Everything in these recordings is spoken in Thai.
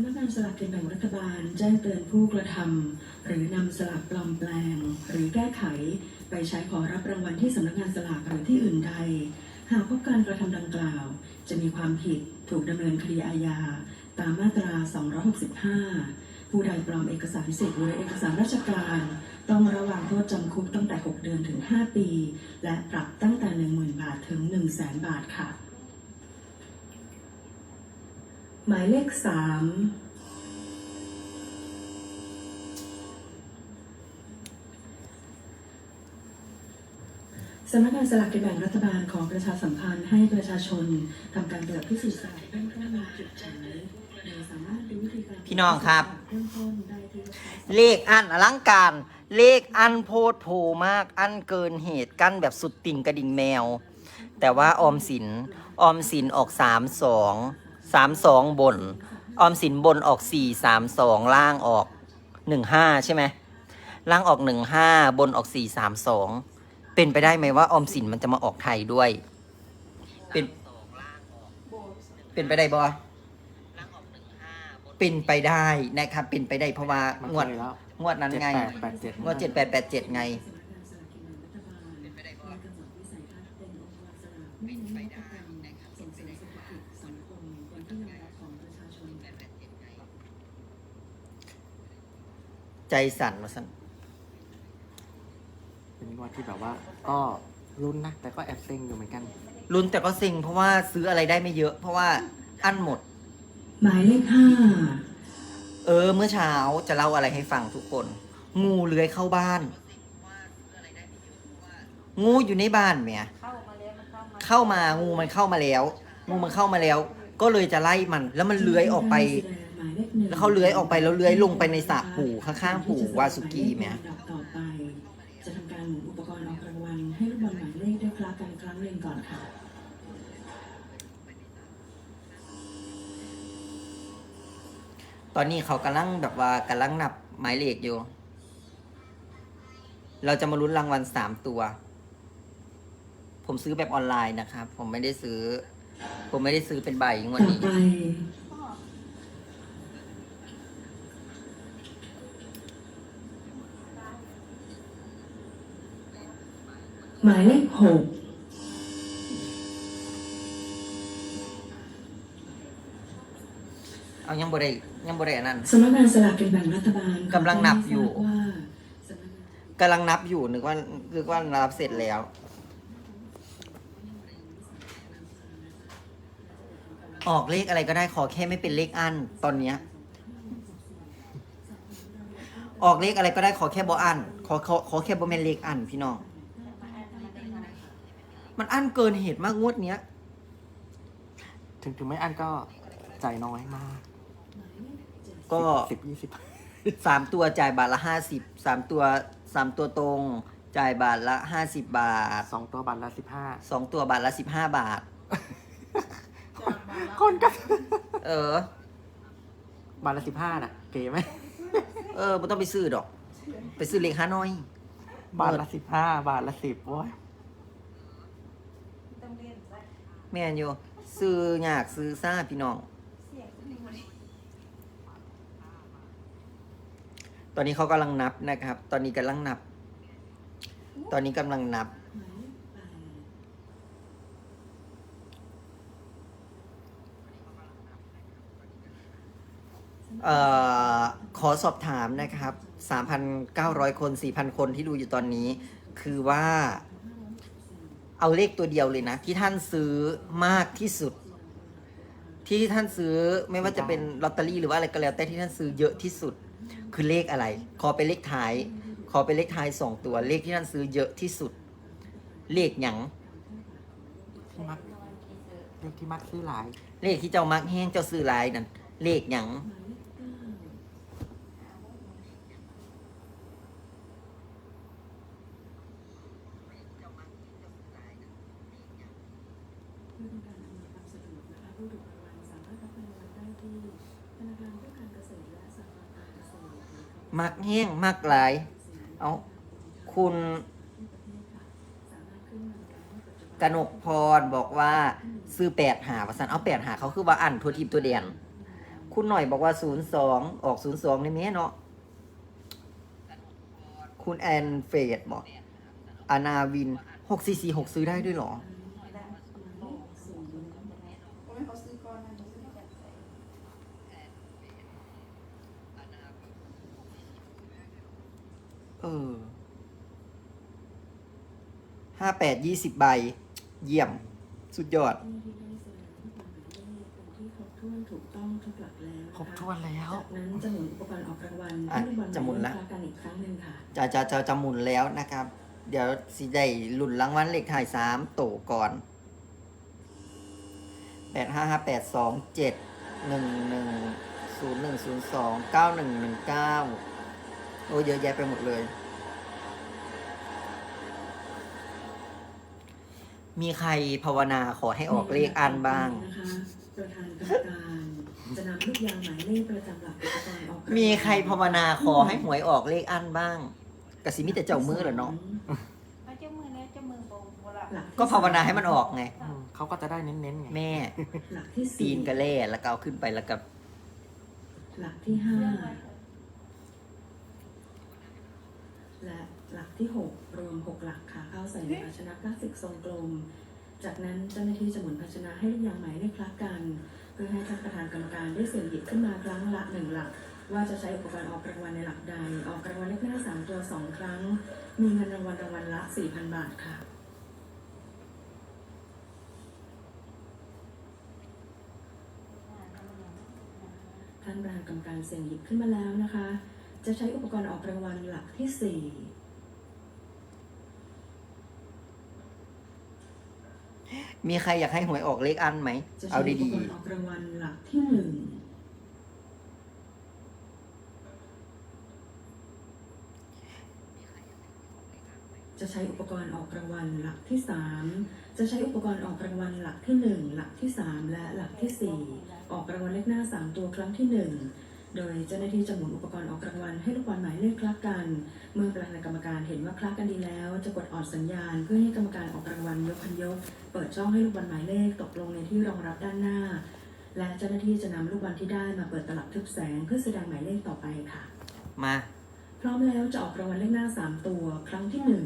ำนักงานสลากกินแบ่งรัฐบาลแจ้งเตือนผู้กระทำหรือนำสลากปลอมแปลง หรือแก้ไข ไปใช้ขอรับรางวัลที่สำนักงานสลากหรือที่อื่นใด หากพบการกระทำดังกล่าว จะมีความผิดถูกดำเนินคดีอาญาตามมาตรา 265 ผู้ใดปลอมเอกสารสิทธิ์หรือเอกสารราชการ ต้องระวังโทษจำคุกตั้งแต่ 6 เดือนถึง 5 ปี และปรับตั้งแต่ 10,000 บาทถึง 100,000บาทค่ะ หมายเลข3สำนักงานสลากกินแบ่งรัฐบาลของประชาสัมพันธ์ให้ประชาชนทำการตรวจพิสูจน์สลากเป็นเครื่อมือจุดขายสามารถดูวิธีการพี่น้องครับเริ่มต้นได้ที่เว็บไซต์เลขอันอลังการ เลขอันโพดโผมาก อันเกินเหตุกั้นแบบสุดติ่งกระดิ่งแมว แต่ว่าออมสินออมสินออกสามสอง สามสองบน ออมสินบนออกสี่สามสองล่างออกหนึ่งห้าใช่ไหมล่างออกหนึ่งห้าบนออกสี่สามสองเป็นไปได้ไหมว่าออมสินมันจะมาออกไทยด้วย เป็นเป็นไปได้บ่เป็นไปได้นะครับเป็นไปได้เพราะว่ามันงวดเคยแล้วงวดนั้นเจ็ดไงแปดแปดเจ็ดงวดเจ็ดแปดแปดเจ็ดไง ใจสั่นมาสั่นเป็นงวดที่แบบว่า ก็รุนนะ แต่ก็แอบเซ็งอยู่เหมือนกัน ลุ้นแต่ก็เซ็งเพราะว่าซื้ออะไรได้ไม่เยอะ เพราะว่าอั้นหมด หมายเลขห้า เออ เมื่อเช้าจะเล่าอะไรให้ฟังทุกคน งูเลื้อยเข้าบ้าน งูอยู่ในบ้านเมียเข้ามางูมันเข้ามาแล้ว งูมันเข้ามาแล้ว ก็เลยจะไล่มัน แล้วมันเลื้อยออกไป แล้วเขาเลื้อยออกไปแล้วเลื้อยลงไปในสระปู่ข้างๆปู่วาสุกีเมียต่อไปจะทำการหมุนอุปกรณ์ออกรางวัลให้ลูกบอลหมายเลขได้คลากันครั้งหนึ่งก่อนค่ะตอนนี้เขากำลังแบบว่ากำลังนับหมายเลขอยู่ เราจะมาลุ้นรางวัลสามตัว ผมซื้อแบบออนไลน์นะครับ ผมไม่ได้ซื้อ ผมไม่ได้ซื้อเป็นใบงวดต่อนี้ หมายเลขหกเอายังบ่ได้ยังบ่ได้อันนั้นสำนักงานสลากกินแบ่งรัฐบาลกำลังนับอยู่ ว่าสำนักงานกำลังนับอยู่นึกว่านึกว่านับเสร็จแล้ว ออกเลขอะไรก็ได้ขอแค่ไม่เป็นเลขอันตอนเนี้ย ออกเลขอะไรก็ได้ขอแค่บออันขอขอขอแค่บอแมนเลขอันพี่น้อง มันอันเกินเหตุมากงวดเนี้ย ถึงถึงไม่อันก็ใจน้อยมากก็สิบยี่สิบสามตัวจ่ายบาทละห้าสิบสามตัวสามตัวตรง จ่ายบาทละห้าสิบบาทสองตัวบัตรละสิบห้าสองตัวบาทละสิบห้าบาท คนกันเออบัตรละสิบห้าน่ะเก๋ไหมเออไม่ต้องไปซื้อดอก ไปซื้อเลขห้าน้อย บาทละสิบห้าบาทละสิบโว้ย แม่นอยู่ซื้ออยากซื้อซ่าพี่น้อง ตอนนี้เขากำลังนับนะครับ ตอนนี้กำลังนับ ตอนนี้กำลังนับ เอ่อ ขอสอบถามนะครับ 3,900 คน 4,000 คนที่ดูอยู่ตอนนี้ คือว่า เอาเลขตัวเดียวเลยนะ ที่ท่านซื้อมากที่สุด ที่ท่านซื้อไม่ว่าจะเป็นลอตเตอรี่หรือว่าอะไรก็แล้ว แต่ที่ท่านซื้อเยอะที่สุด คือเลขอะไร ขอเป็นเลขท้าย ขอเป็นเลขท้ายสองตัว เลขที่ท่านซื้อเยอะที่สุด เลขหยังที่มักเลขที่มักซื้อหลาย เลขที่เจ้ามักแห้งเจ้าซื้อหลายนั่นเลขหยัง เพื่อต้องการอำนวยความสะดวกนะคะผู้ถูกรางวัลสามารถรับเงินรางวัลได้ที่ธนาคารเพื่อการเกษตรและสหกรณ์การเกษตรหรือ มักแห้งมักหลาย เอาคุณสามารถขึ้นกนกพรบอกว่า ซื้อแปดหาประสันเอาแปดหาเขาคือว่าอันทัวทิพย์ตัวเดียนคุณหน่อยบอกว่าศูนย์สองออกศูนย์สองในเมเนาะคุณแอนเฟดบอก อานาวินหกสี่สี่หกซื้อได้ด้วยเหรอ เออห้าแปดยี่สิบใบ เยี่ยม สุดยอดที่ถูกต้องทุกหลักแล้วครบถ้วนแล้ว จากนั้นจะหมุนอุปกรณ์ออกรางวัลอะให้ลูกบอลจะหมุนละคากันอีกครั้งหนึ่งค่ะ จะจะจะจะหมุนแล้วนะครับ เดี๋ยวสิได้หลุนรางวัลเลขถ่ายสามโตก่อนแปดห้าห้าแปดสองเจ็ดหนึ่งหนึ่งศูนย์หนึ่งศูนย์สองเก้าหนึ่งหนึ่งเก้า โอ้เยอะแยะไปหมดเลย มีใครภาวนาขอให้ออกเลขอันบ้าง นะคะประธานกรรมการจะนำลูกยางหมายเลขประจำหลักอุปกรณ์ออกางวัลมีใครภาวนาขอให้หวยออกเลขอันบ้างกสิมิแต่เจ้ามือเหรอเนาะ เอาเจ้ามือเนี่ยเจ้ามือโบโบราณหลัที่ก็ภาวนาให้มันออกไง อืมเขาก็จะได้เน้นๆไง แม่ หลักที่ตีสี่นกระเล่แล้วก็เอาขึ้นไปแล้วก็หลักที่ห้า และหลักที่หกรวมหกหลักค่ะเข้าใส่ในภาชนะพลาสติกทรงกลม จากนั้นเจ้าหน้าที่จะหมุนภาชนะให้ลูกยางหมายเลขคลักกัน เพื่อให้ท่านประธานกรรมการได้เสี่ยงหยิบขึ้นมาครั้งละหนึ่งหลัก ว่าจะใช้อุปกรณ์ออกรางวัลในหลักใด ออกรางวัลเลขหน้าสามตัวสองครั้ง มีเงินรางวัลรางวัลละสี่พันบาทค่ะท่านประธานกรรมการเสี่ยงหยิบขึ้นมาแล้วนะคะ จะใช้อุปกรณ์ออกรางวัลหลักที่สี่ มีใครอยากให้หวยออกเลขอันไหมจะเอาใช้อุปดีกรณ์ออกรางวัลหลักที่หนึ่งจะใช้อุปกรณ์ออกรางวัลหลักที่สามจะใช้อุปกรณ์ออกรางวัลหลักที่หนึ่งหลักที่สามและหลักที่สี่ออกรางวัลเลขหน้าสามตัวครั้งที่หนึ่ง โดยเจ้าหน้าที่จะหมุนอุปกรณ์ออกรางวัลให้ลูกบอลหมายเลขคลักกัน เมื่อประธานกรรมการเห็นว่าคลักกันดีแล้ว จะกดออดสัญญาณ เพื่อให้กรรมการออกรางวัลยกคันยก เปิดช่องให้ลูกบอลหมายเลขตกลงในที่รองรับด้านหน้า และเจ้าหน้าที่จะนำลูกบอลที่ได้มาเปิดตลับทึบแสงเพื่อแสดงหมายเลขต่อไปค่ะ มา พร้อมแล้วจะออกรางวัลเลขหน้า 3 ตัว ครั้งที่หนึ่ง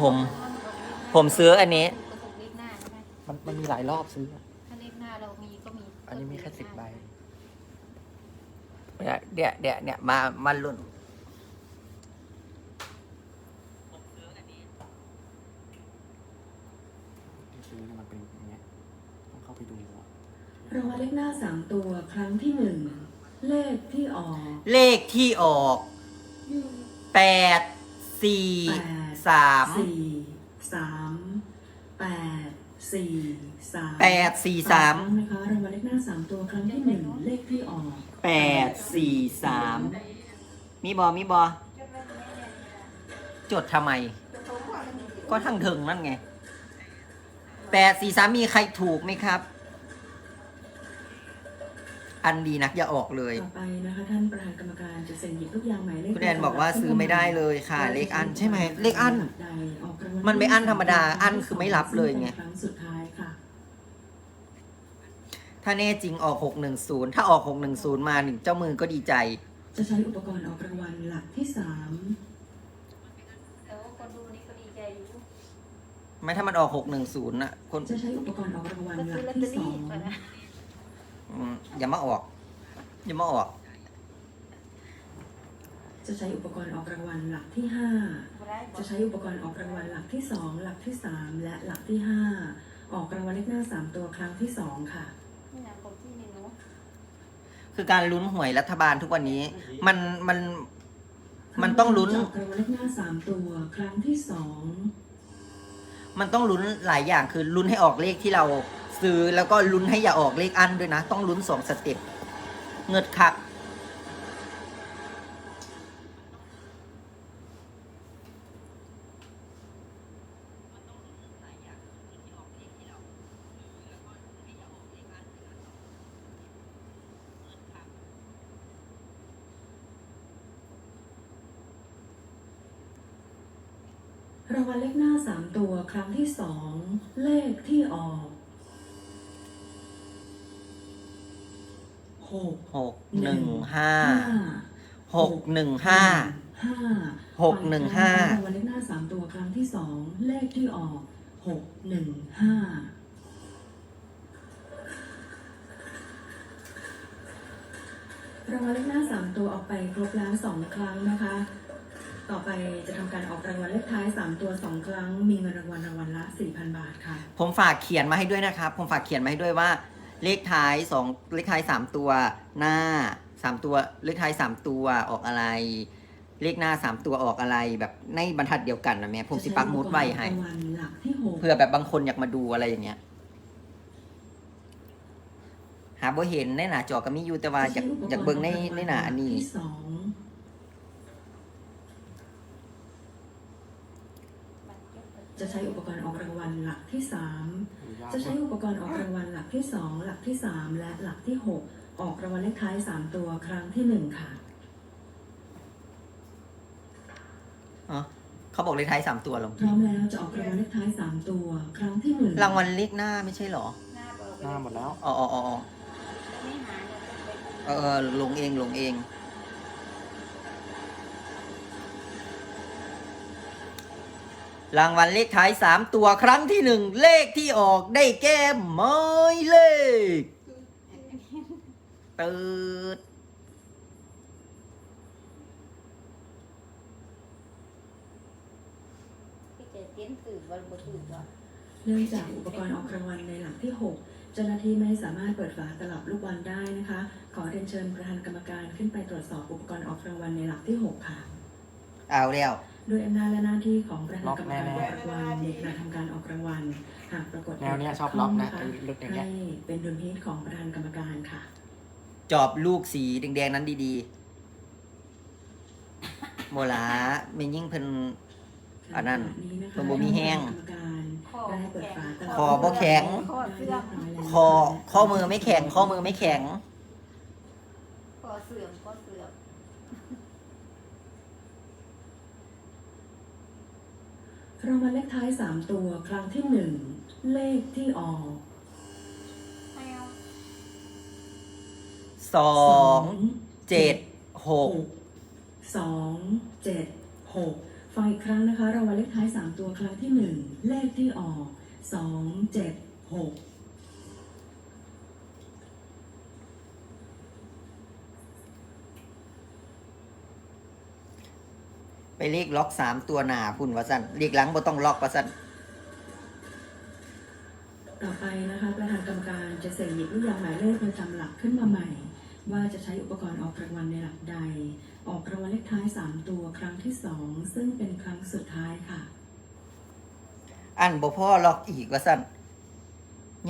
ผม ผมซื้ออันนี้เลขหน้าใช่ไหมมันมันมีหลายรอบซื้อ ถ้าเลขหน้าเรามีก็มีอันนี้มีแค่สิบใบเดี๋ยวเดี๋ยวเดี๋ยวเนี่ยมามาลุ้นที่ซื้อเนี่ยมันเป็นอย่างเงี้ยต้องเข้าไปดูอะรางวัลเลขหน้า3ตัวครั้งที่หนึ่งเลขที่ออกเลขที่ออกแปดสี่ สามสี่สามแปดสี่สามแปดสี่สามครั้งนะคะรางวัลเลขหน้า3ตัวครั้งที่หนึ่งเลขที่ออกแปดสี่สามมีบอมีบอจดทำไม ก็ทั้งถึงนั่นไงแปดสี่สามมีใครถูกไหมครับ อันดีนักอย่าออกเลย ต่อไปนะคะท่านประธานกรรมการจะเซ็นหยิบลูกยางหมายเลขคุณแอนบอกว่าซื้อไม่ได้เลยค่ะ เลขอันใช่ไหมเลขอัน ใดออกรางวัลมันไม่อั้นธรรมดาอั้นคือไม่รับเลยไง ครั้งสุดท้ายค่ะ ถ้าแน่จริงออกหกหนึ่งศูนย์ถ้าออกหกหนึ่งศูนย์มาหนึ่งเจ้ามือก็ดีใจ จะใช้อุปกรณ์ออกรางวัลหลักที่สามแต่ว่าคนดูนี่ก็ดีใจอยู่ไม่ถ้ามันออกหกหนึ่งศูนย์ะคนจะใช้อุปกรณ์ออกรางวัลก็หลัซื้อกลอตเตอที่สอรี่งก่อนนะ อืมอย่ามาออก อย่ามาออก จะใช้อุปกรณ์ออกรางวัลหลักที่ห้าบ่ได้บ่จะใช้อุปกรณ์ออกรางวัลหลักที่สองหลักที่สามและหลักที่ห้าออกรางวัลเลขหน้าสามตัวครั้งที่สองค่ะ นี่นะของที่นี่เนาะคือการลุ้นหวยรัฐบาลทุกวันนี้ มันมันมันต้องลุ้น จะออกรางวัลเลขหน้าสามตัวครั้งที่สองมันต้องลุ้นหลายอย่างคือลุ้นให้ออกเลขที่เรา ซื้อแล้วก็ลุ้นให้อย่าออกเลขอันด้วยนะ ต้องลุ้นสองสเต็ปเงิดคักรางวัลเลขหน้าสามตัวครั้งที่สองเลขที่ออก หกหกหนึ่งห้าหกหนึ่งห้าห้าหกหนึ่งห้ารางวัลเลขหน้าสามตัวครั้งที่สองเลขที่ออกหกหนึ่งห้ารางวัลเลขหน้าสามตัวออกไปครบแล้วสองครั้งนะคะ ต่อไปจะทำการออกรางวัลเลขท้ายสามตัวสองครั้ง มีเงินรางวัลรางวัลละสี่พันบาทค่ะ ผมฝากเขียนมาให้ด้วยนะครับ ผมฝากเขียนมาให้ด้วยว่า เลขท้ายสองเลขท้ายสามตัวหน้าสามตัวเลขท้ายสามตัวออกอะไร เลขหน้าสามตัวออกอะไรแบบในบรรทัดเดียวกันนะแม่ผมสิปักหมุดไว้ให้รางวัลหลักที่หกเพื่อแบบบางคนอยากมาดูอะไรอย่างเงี้ย หาบ่เห็นในหน้าจอก็มีอยู่แต่ว่าอยากอยากเบิ่งในในหน้าอันนี้ ที่สองจะใช้อุปกรณ์ออกรางวัลหลักที่สาม จะใช้อุปกรณ์ออกรางวัลหลักที่สองหลักที่สามและหลักที่หกออกรางวัลเลขท้ายสามตัวครั้งที่หนึ่งค่ะ อ๋อเขาบอกเลขท้ายสามตัวเหรอพร้อมแล้วจะออกรางวัลเลขท้ายสามตัว ครั้งที่หนึ่งรางวัลเลขหน้าไม่ใช่เหรอ หน้าบอกหน้าหมดแล้ว อ๋ออ๋ออ๋ออ๋อไม่หาเนี่ยต้องไปเออเออลงเองลงเอง รางวัลเลขท้ายสามตัวครั้งที่หนึ่งเลขที่ออกได้แก้หมายเลขตืดที่จะเต้นตื่นวันบ่ตื่นก่อนเนื่องจากอุปกรณ์ออกรางวัลในหลักที่หกเจ้าหน้าที่ไม่สามารถเปิดฝาตลับลูกบอลได้นะคะ ขอเรียนเชิญประธานกรรมการขึ้นไปตรวจสอบอุปกรณ์ออกรางวัลในหลักที่หกค่ะ เอาแล้ว โดยอำนาจและหน้าที่ของประธานกรรมการออกรางวัลในการทำการออกรางวัลหากปรากฏแนวเนี้ยชอบล็อกนะคไอ้ลึกอย่างเงี้ย ให้เป็นดุลพินิจของประธานกรรมการค่ะ จอบลูกสีแดงๆนั้นดีๆโมลาไม่ยิ่งเพิ่น อันนั้นขณะนี้นะคะมันบ่มีแห้งกรรมการได้เปิดฝาตลับคอบ่แข็ง คอเสื่อมคอข้อมือไม่แข็ง ข้อมือไม่แข็ง คอเสื่อมคอเสื่อม รางวัลเลขท้ายสามตัวครั้งที่หนึ่งเลขที่ออกไม่เอาสองเจ็ดหกสองเจ็ดหกฟังอีกครั้งนะคะรางวัลเลขท้ายสามตัวครั้งที่หนึ่งเลขที่ออกสองเจ็ดหก เลขล็อกสามตัวหนาพุ่นว่าสั่นเลขหลังบ่ต้องล็อกว่าสั่นต่อไปนะคะประธานกรรมการจะเสกหยิบลูกยางหมายเลขประจำหลักขึ้นมาใหม่ ว่าจะใช้อุปกรณ์ออกรางวัลในหลักใด ออกรางวัลเลขท้ายสามตัวครั้งที่สองซึ่งเป็นครั้งสุดท้ายค่ะ อันบ่พ่อล็อกอีกว่าสั่น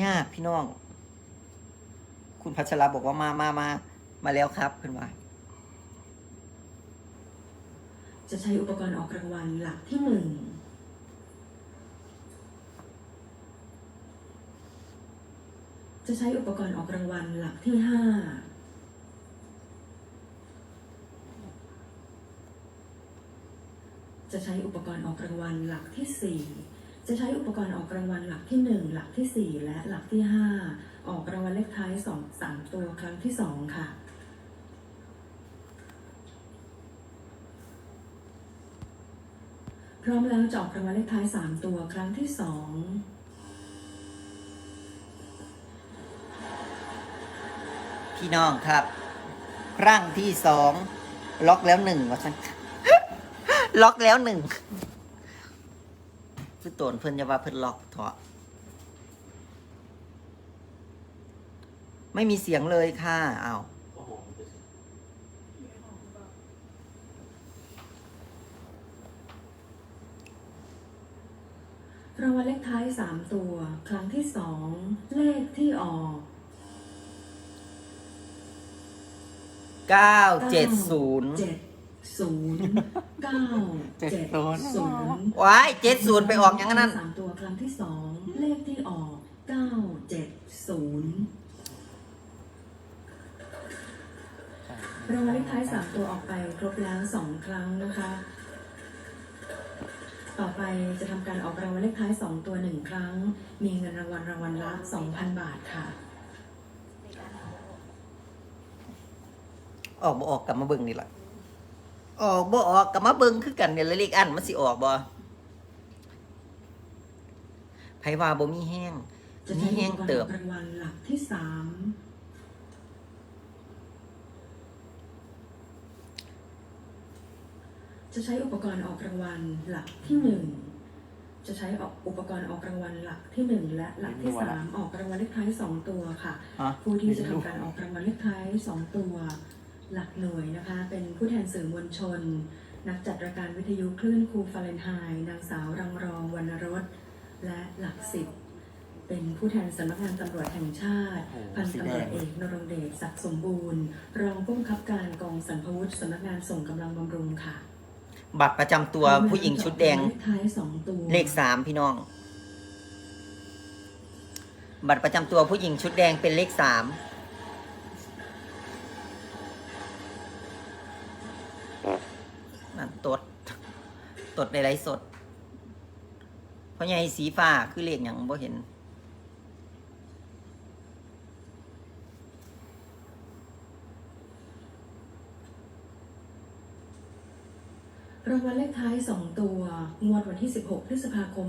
ยากพี่น้อง คุณพัชราบอกว่ามามามามาแล้วครับเพิ่นว่า จะใช้อุปกรณ์ออกรางวัลหลักที่หนึ่งจะใช้อุปกรณ์ออกรางวัลหลักที่ห้าจะใช้อุปกรณ์ออกรางวัลหลักที่สี่จะใช้อุปกรณ์ออกรางวัลหลักที่หนึ่งหลักที่สี่และหลักที่ห้าออกรางวัลเลขท้ายสองสามตัวครั้งที่สองค่ะ พร้อมแล้วจออกรางวัลเลขท้ายสามตัวครั้งที่สองพี่น้องครับ ครั้งที่สองล็อกแล้วหนึ่งว่าสั่นล็อกแล้วหนึ่งคือตนเพิ่นจะว่าเพิ่นล็อกเถอะไม่มีเสียงเลยค่ะเอ้า รางวัลเลขท้ายสามตัว ครั้งที่สองเลขที่ออก เก้าเจ็ดศูนย์เจ็ดศูนย์เก้าเจ็ดศูนย์ว้ายเจ็ดศูนย์ไปออกอย่างนั้นสามตัวครั้งที่สองเลขที่ออกเก้าเจ็ดศูนย์รางวัลเลขท้ายสามตัวออกไปครบแล้วสองครั้งนะคะ ต่อไปจะทำการออกรางวัลเลขท้าย 2 ตัว 1 ครั้ง มีเงินรางวัลรางวัลละ 2,000 บาทค่ะ ออกบ่ออกกับมาเบิ่งนี่แหละออกบ่ออกกับมาเบิ่งคือกันเนี่ยแล้วเลขอันมันสิออกบ่ไผว่าบ่มีแห้งมีแห้งเติบรางวัลหลักที่สาม จะใช้อุปกรณ์ออกรางวัลหลักที่หนึ่งจะใช้ออกอุปกรณ์ออกรางวัลหลักที่หนึ่งและหลักที่สามออกรางวัลเลขท้ายสองตัวค่ะฮะผู้ที่จะทำการออกรางวัลเลขท้ายสองตัว หลักหน่วยนะคะ เป็นผู้แทนสื่อมวลชน นักจัดรายการวิทยุคลื่นครูฟาเรนไฮน์นางสาวรังรองวรรณรสและหลักสิบเป็นผู้แทนสำนักงานตำรวจแห่งชาติโอ้โหพันสีตำแดรวจงเอกนรงเดชศักดิ์สมบูรณ์ รองผู้บังคับการกองสรรพวุฒิสำนักงานส่งกำลังบำรุงค่ะ บัตรประจำตัวผู้หญิงชุดแดงเลขท้ายสองตัวเลขสามพี่น้อง บัตรประจำตัวผู้หญิงชุดแดงเป็นเลขสามนั่นตด ตดในไลฟ์สดเพราะไงสีฟ้าคือเลขอย่างบ่เห็น รางวัลเลขท้าย 2 ตัว งวดวันที่ 16 พฤษภาคม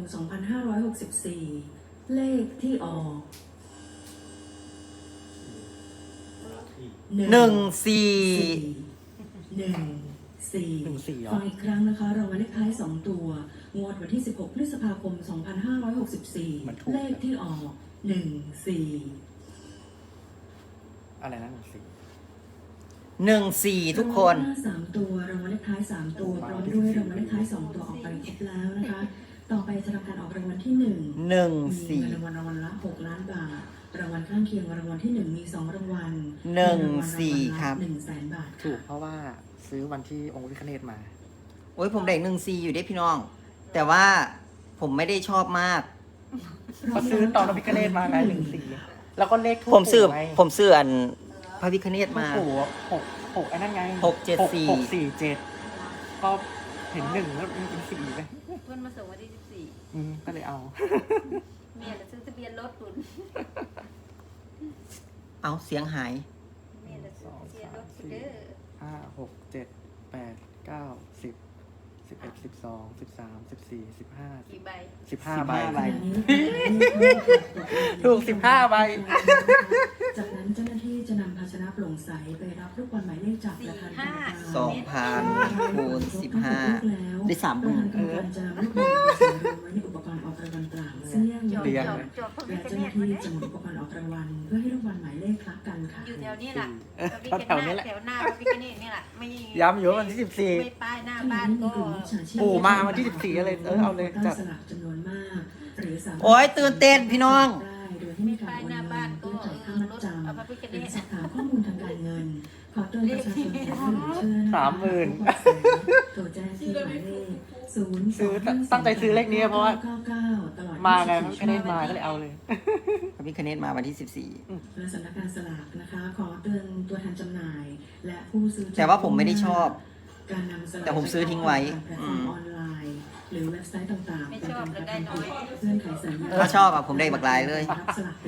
2564 เลขที่ออกหนึ่งสี่ หนึ่งสี่หนึ่งสี่เหรอ ฟังอีกครั้งนะคะ รางวัลเลขท้าย 2 ตัว งวดวันที่ 16 พฤษภาคม มันถูก2564เลขที่ออกหนึ่งสี่อะไรนะหนึ่งสี่ หนึ่งสี่ทุกคนรางวัลหน้าสามตัวรางวัลเลขท้ายสามตัวพร้อมด้วยรางวัลเลขท้ายสองตัวออกไปครบแล้วนะคะ ต่อไปจะทำการออกรางวัลที่หนึ่งหนึ่งมีสี่เงินรางวัลรางวัลละหกล้านบาทรางวัลข้างเคียงรางวัลที่หนึ่งมีสองรางวัลหนึ่งเงิรางวัลสี่างวัลละครับหนึ่งแสนบาทถูกเพราะว่าซื้อวันที่องค์พระพิฆเนศมา โอ้ยผมได้หนึ่งสี่อยู่เด้พี่น้อง แต่ว่าผมไม่ได้ชอบมากเขาซื้อตอนพระพิฆเนศมาไงหนึ่งสี่แล้วก็เลขทูปผมซื้อปู่ไงผมซื้ออัน พระพิคเนตทูปมาปู่อะหกหกไอ้นั่นไงหกเจ็ดสี่ หกสี่เจ็ดก็เห็นหนึ่งแล้วมันเป็นสี่ไปเพื่อนมาส่งวันที่สิบสี่อืมก็เลยเอา เมียจะซื้อทะเบียนรถคุณเอาเสียงหาย เมียจะซื้อทะเบียนรถคุณเด้อห้าหกเจ็ดแปดเก้า สิบสิบเอ็ดสิบสองสิบสามสิบสี่สิบห้ากี่ใบสิบห้า15ใบใบ ถูก15ใบ จากนั้นเจ้าหน้าที่จะนำภาชนะโปร่งใสไปรับลูกบอลหมายเลขจากประธานกรรมการสองพันคูณสิบห้าได้สามหประมื่นธานกรรมการจะนำลูกบอลไปใส่รวมไว้ในอุปกรณ์ ออกรางวัลกลางซึ่งแยกจอยู่บเรียนจบจบพระพิและฆเจ้าหเนน้าศมาที่เด้จะหมุนอุปกรณ์ออกรางวัลเพื่อให้ลูกบอลหมายเลขคลักกันค่ะ อยู่แถวนี้แหละเออพระพิก็ฆแถวนี้เนแหศละแถวหน้าพระพิฆเนศนี่แหละไม่ย้ำอยู่ว่าวันที่สิบสี่ไม่ป้ายหน้าขณะบ้านนี้มีก็กลุ่มมิจฉาชีพปู่มาวันที่14เลยเออเอาเลยจัจัดสลากจำนวนมากหรือสามารถโอ้ยตื่นเต้นพี่น้องได้โดยที่มีการโอนเงินเพื่อจ่ายค่ามัดจเอาพระพิฆำเนหรือศสอบถามข้อมูลทางการเงิน ขอเตือนประชาชนอย่าให้หลงเชื่อนะคะสามหมื่น โทรแจ้งที่หมายเลขศูนย์ ซื้อตั้งใจซื้อเลขนี้เพราะว่าเก้าเก้าตลอดมาไงพระ24พิฆเนศมาก็เลยเอาเลยพระพิคเนตมาวันที่สิบสี่และสำนักงานสลากนะคะขอเตือนตัวแทนจำหน่าย และผู้ซื้อแต่ว่าผมไม่ได้ชอบการนำสลากแต่ผมซื้อทิ้งไว้จากแพลตฟอร์มออนไลน์หรือเว็บไซต์ต่างๆไม่ชอบเลยได้น้อยเงื่อนไขสัญญาถ้าชอบอะผมได้บักหลายเลย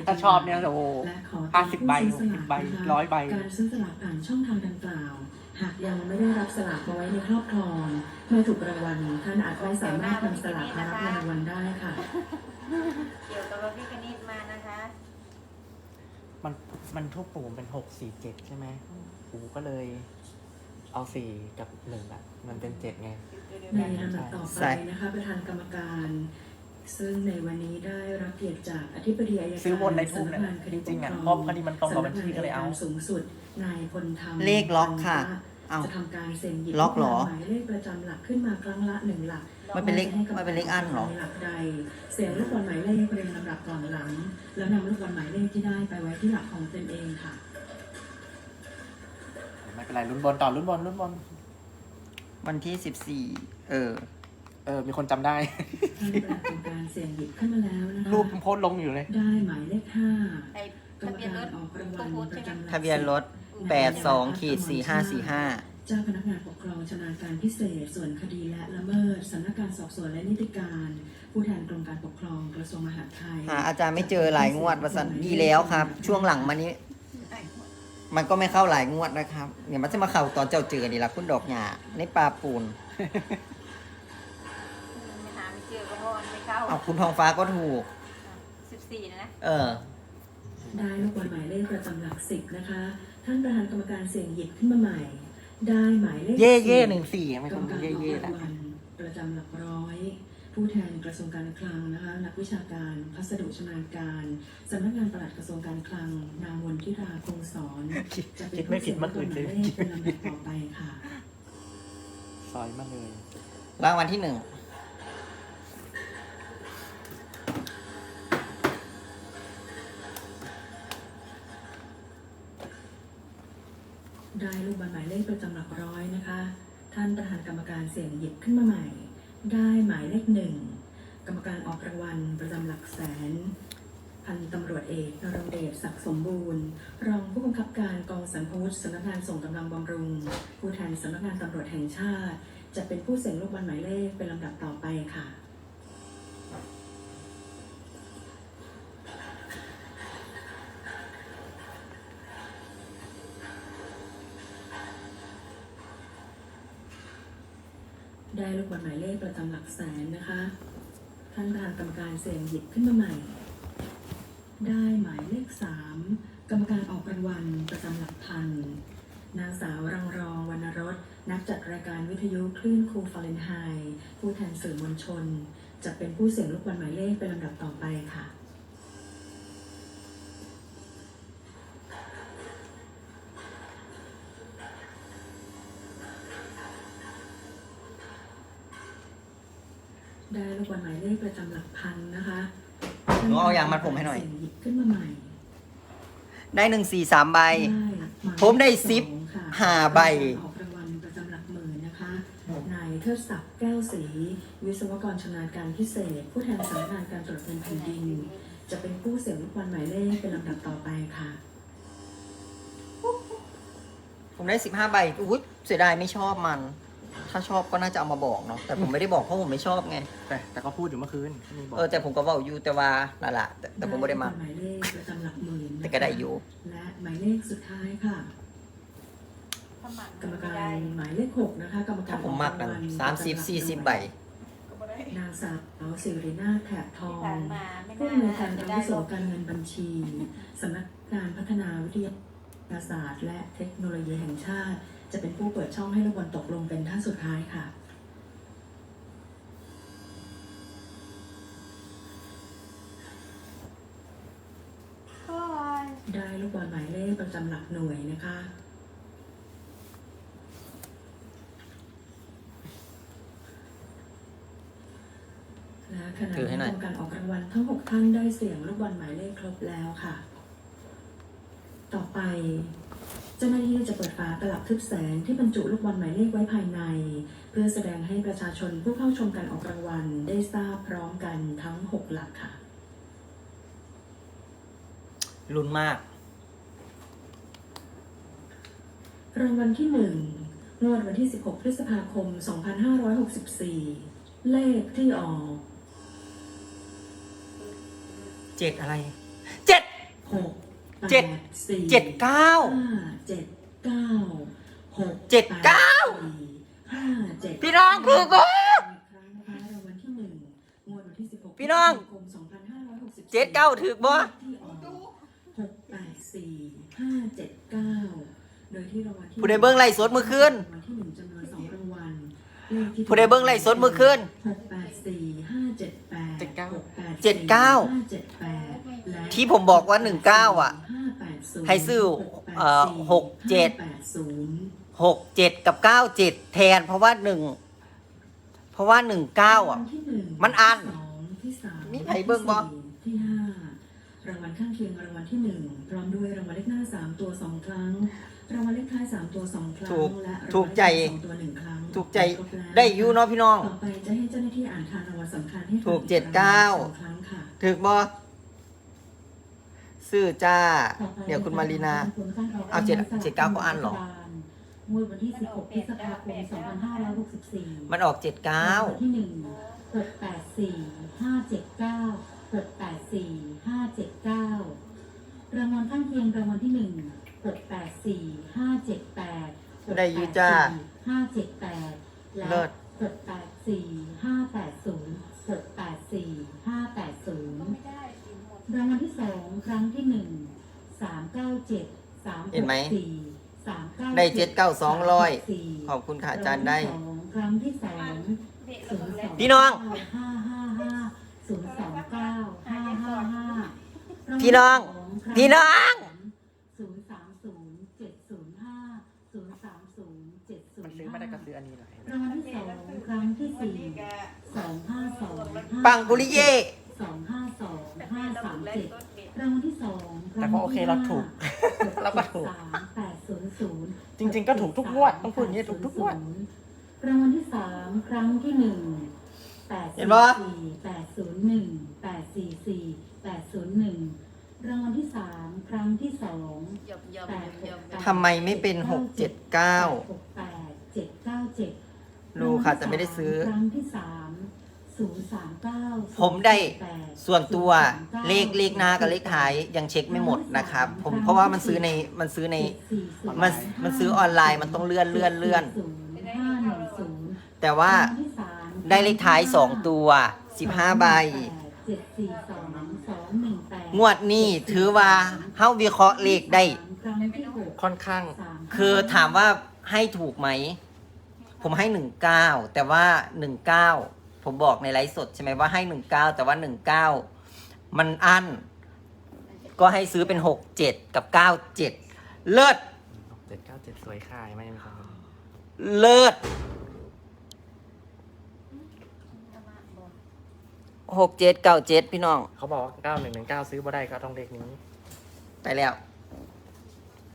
ถ้าชอบเนี่ยโอ้โหและขอห้าสิบใบผู้ซื้อสลากใบนะคะร้อยใบการซื้อสลากผ่านช่องทางดังกล่าว หากยังไม่ได้รับสลากมาไว้ในครอบครองเมื่อถูกรางวัลท่านอาจไม่สามารถนำสลากมารับในรางวัลได้ค่ะ เกี่ยวกับพระพิฆเนศมานะคะ มันมันทุกปู่มันเป็นหกสี่เจ็ดใช่ไหมปู่ก็เลย เอาสี่กับหนึ่งอะมันเป็นเจ็ดไง ในลำดับต่อไปนะคะประธานกรรมการ ซึ่งในวันนี้ได้รับเกียรติจากอธิบดีอายการซื้อวนในทูบสำนักงานคดีจริงๆอะปกคเพราะคดีมันตรงกับบัญชีก็เลยเอา สำนังนสูงสุดนายพลธรรมเลขล็อกค่ะเอาจะทำการเซ็นหยิบล็อกเหรอหมายเลขประจำหลักขึ้นมาครั้งละหนึ่งหลักมันเป็นเลขมันเป็นเลขอันเหรอหลักใดเสียงลูกบอลหมายเลขเรียงลำดับก่อนหลัง แล้วนำลูกบอลหมายเลขที่ได้ไปไว้ที่หลักของตนเองค่ะไม่เป็นไรลุ้นบอลต่อลุ้นบอลลุ้นบอลวันที่สิบสี่เออ เออ มีคนจำได้ท่านประธานกรรมการเสียงหยิบขึ้นมาแล้วนะคะรูปโพสต์ลงอยู่เลย ได้หมายเลขห้าไอ้กรรทะมเบียนการรถออกรางวัก็ลโพสต์ประใช่ไหมจำหลักทะเบียนรถ แปดสองขีดสี่ห้าสี่ห้าเจ้าพนักงานปกครองชำนาญการพิเศษ ส่วนคดีและละเมิดสำนักงานสอบสวนและนิติการ ผู้แทนกรมการปกครองกระทรวงมหาดไทยหาอาจารย์ไม่เจอหลายงวดประสันดีแล้วครับ ช่วงหลังมานี้ มันก็ไม่เข้าหลายงวดนะครับเดี๋ยวมันจะมาเข้าตอนเจ้าเจอนี่ละคุณดอกหญ้าในปลาปูนหาไม่เจอก็เพราะมันไม่เข้าเอาคุณทองฟ้าก็ถูกสิบสี่นะนะเออ ได้ลูกบอลหมายเลขประจำหลักสิบนะคะ ท่านประธานกรรมการเสี่ยงหยิบขึ้นมาใหม่ ได้หมายเลขเย่เย่สี่หนึ่งสี่ไม่กรต้รอมงการเย่ออกเย่รางวัลประจำหลักร้อย ผู้แทนกระทรวงการคลังนะคะนักวิชาการพัสดุชำนาญการสำนักงานปลัดกระทรวงการคลัง นางวนทิราคงสอนจะเป็นคิดไม่ผิดเมื่อคืนเลเลยขเป็นลำดับต่อไปค่ะ ซอยมาเลย รางวัลที่หนึ่ง ได้ลูกบอลหมายเลขประจำหลักร้อยนะคะ ท่านประธานกรรมการเสี่ยงหยิบขึ้นมาใหม่ ได้หมายเลขหนึ่งกรรมการออกรางวัลประจำหลักแสนพันตำรวจเอกนรงเดชศักดิ์สมบูรณ์ รองผู้บังคับการกองสรรพาวุธสำนักงานส่งกำลังบำรุง ผู้แทนสำนักงานตำรวจแห่งชาติ จะเป็นผู้เสี่ยงลูกบอลหมายเลขเป็นลำดับต่อไปค่ะ ได้ลูกบอลหมายเลขประจำหลักแสนนะคะ ท่านประธานกรรมการเสี่ยงหยิบขึ้นมาใหม่ ได้หมายเลขสามกรรมการออกรางวัลประจำหลักพัน นางสาวรังรองวรรณรสนักจัดรายการวิทยุคลื่นครูฟาเรนไฮต์ผู้แทนสื่อมวลชน จะเป็นผู้เสี่ยงลูกบอลหมายเลขเป็นลำดับต่อไปค่ะ ได้ลูกบอลหมายเลขประจำหลักพันนะคะหนูเอายางมัดผมให้หน่อยเสี่งหยิบขึ้นมาใหม่ได้หนึ่งสี่สามใบได้หมายผมได้เลขสิบสองค่ะห้าใบ ออกรางวัลประจำหลักหมื่นนะคะนายเทิดศักดิ์แก้วศรีวิศวกรชำนาญการพิเศษ ผู้แทนสำนักงานการตรวจเงินแผ่นดิน จะเป็นผู้เสี่ยงลูกบอลหมายเลขเป็นลำดับต่อไปค่ะ ผมได้สิบห้าใบอุ้ยเสียดายไม่ชอบมัน ถ้าชอบก็น่าจะเอามาบอกเนาะแต่ผมไม่ได้บอกเพราะผมไม่ชอบไง แต่แต่ก็พูดอยู่เมื่อคืนก็มีบอกเออแต่ผมก็บอกอยู่แต่ว่านั่นแหละแต่แต่ผมไม่ได้มา หมายเลขประจำหลักหมื่นนะคะแต่ก็ได้อยู่ และหมายเลขสุดท้ายค่ะถ้าหมันกรรมไม่การได้หมายเลขหกนะคะ กรรมการถ้าผมมากกันออกรางวัลสามสิบสี่สิบใบ ก็ไม่ได้นางสาวสิรินาถแถบทอที่งผ่านมาไม่ผู้น่าอำนวยการจะอาได้วุโสลบการเงินบัญชีสำนักงานพัฒนาวิทยาศาสตร์ และเทคโนโลยีแห่งชาติ จะเป็นผู้เปิดช่องให้ลูกบอลตกลงเป็นท่านสุดท้ายค่ะ ได้ลูกบอลหมายเลขประจำหลักหน่วยนะคะและขณะถือให้นี้หน่อยกรรมการออกรางวัลทั้ง6ท่านได้เสียงลูกบอลหมายเลขครบแล้วค่ะ ต่อไป เจ้าหน้าที่จะเปิดฝาตลับทึบแสงที่บรรจุลูกบอลหมายเลขไว้ภายใน เพื่อแสดงให้ประชาชนผู้เข้าชมการออกรางวัลได้ทราบพร้อมกันทั้ง 6 หลักค่ะ ลุ้นมาก รางวัลที่ 1 งวดวันที่ 16 พฤษภาคม 2564 เลขที่ออก เจ็ดอะไร เจ็ด 6 เจ็ด8 4เจ็ดเก้า5 7 9 6เจ็ดเก้า5 7พี่น้องถูกบ่อีกครั้งนะคะรางวัลที่1งวดวันที่16พี่น้องพฤษภาคม2564เจ็ดเก้าถูกบ่ที่ออกหกแปดสี่ห้าเจ็ดเก้าโดยที่รางวัลที่ผู้ใดเบิ่งไลฟ์สดมื้อคืนรางวัลที่หนึ่งจำนวนสองรางวัลเลขที่ผู้ใดเบิ่งไลฟ์สดมื้อคืนหกแปดสี่ห้าเจ็ดแปดเจ็ดเก้าหกแปดเจ็ดเก้าห้าเจ็ดแปดและที่ผมบอกว่าหนึ่งเก้าอะห้าแปดศูนย์ ให้ซื้อเอ่อหกเจ็ดห้าแปดศูนย์หกเจ็ดกับเก้าเจ็ดแทนเพราะว่าหนึ่งเพราะว่าหนึ่งเก้าอะรางวัลที่หนึ่งมันอั้นที่สองที่สามมีใครเบิ่งบ่ที่ห้ารางวัลข้างเคียงรางวัลที่หนึ่งพร้อมด้วยรางวัลเลขหน้าสามตัวสองครั้งรางวัลเลขท้ายสามตัวสองครั้งถูกและรางวัลถูกใจสองตัวหนึ่งครั้งถูกใจครบแล้วได้อยูเนาะพี่น้องต่อไปจะให้เจ้าหน้าที่อ่านทานรางวัลสำคัญให้ฟังถูกอีเจ็ดเก้าสองครั้งค่ะถึกบอ ซื้อจ้าต่อไปเดี๋ยวคุณมารีนาผลการกเอาเจ็ดเจ็ดเก้าก็อั้นเหรองวดวันที่ 16พฤษภาคม2564 มันออกเจ็ดเก้ารางวัลที่1 6 8 4 5 7 9 6 8 4 5 7 9 รางวัลข้างเคียงรางวัลที่1 6 8 4 5 7 8ได้อยู่จ้า5 7 8และเลิศ6 8 4 5 8 0 6 8 4 5 8 0ไม่ได้กินหมด รางวัลที่สองครั้งที่หนึ่งสามเก้าเจ็ดสามเห็นไหม สี่สามเก้าได้เจ็ดเก้าสองร้อยสี่ขอบคุณค่ะอาจารย์ได้ครั้งที่สองเด็กศูเรานย์แล้สวองพี่น้องห้าห้าห้าศูนย์สองเก้าห้าห้าห้าพี่น้องพี่น้อง ศูนย์สามศูนย์เจ็ดศูนย์ห้าศูนย์สามศูนย์เจ็ดศูนมันย์ซื้อไม่ได้ก็ซื้ออันนี้หน่อยรางวัลที่สองครั้งที่สี่สองห้าสองห้า ปังกุริเย่ สองห้าสองห้าสามแล้วเจ็ดต้นเด็กรางวัลที่สองแต่ก็โอเคเราถูกเราก็ถูกสามแปดศูนย์ศูนย์จริง ๆ ก็ถูกทุกงวดต้องพูดอย่างนี้ถูกทุกงวดรางวัลที่สามครั้งที่หนึ่งแปดเห็สี่นปะสี่แปดศูนย์หนึ่งแปดสี่สี่แปดศูนย์หนึ่งรางวัลที่สามครั้งที่สองยำยำแปดยำหยกแปดทำไมไม่เป็นหกเจ็ดเก้าหกแปดเจ็ดเก้าเจ็ดรู้ค่ะแต่ไม่ได้ซื้อ ครั้งที่สามศูนย์สามเก้าผมได้แปด ส่วนตัวเลขเลขหน้ากับเลขท้ายยังเช็คไม่หมดนะครับ ผมเพราะว่ามันซื้อในมันซื้อในมันมันซื้อออนไลน์มันต้องเลื่อนเลื่อนเลื่อน แต่ว่าได้เลขท้ายสองตัวสิบห้าใบงวดนี้ถือว่าเฮ้าวิเคราะห์เลขได้ ค่อนข้าง คือถามว่าให้ถูกไหม ผมให้หนึ่งเก้าแต่ว่าหนึ่งเก้า ผมบอกในไลฟ์สดใช่ไหมว่าให้หนึ่งเก้าแต่ว่าหนึ่งเก้ามันอั้น ก็ให้ซื้อเป็นหกเจ็ดกับเก้าเจ็ดเลิศเจ็ดเก้าเจ็ดสวยค่ายไม่มีความเลิศหกเจ็ดเก้าเจ็ดพี่น้อง เขาบอกว่าเก้าหนึ่งหนึ่งเก้าซื้อบ่ได้ก็ต้องเลขนี้ ไปแล้วำ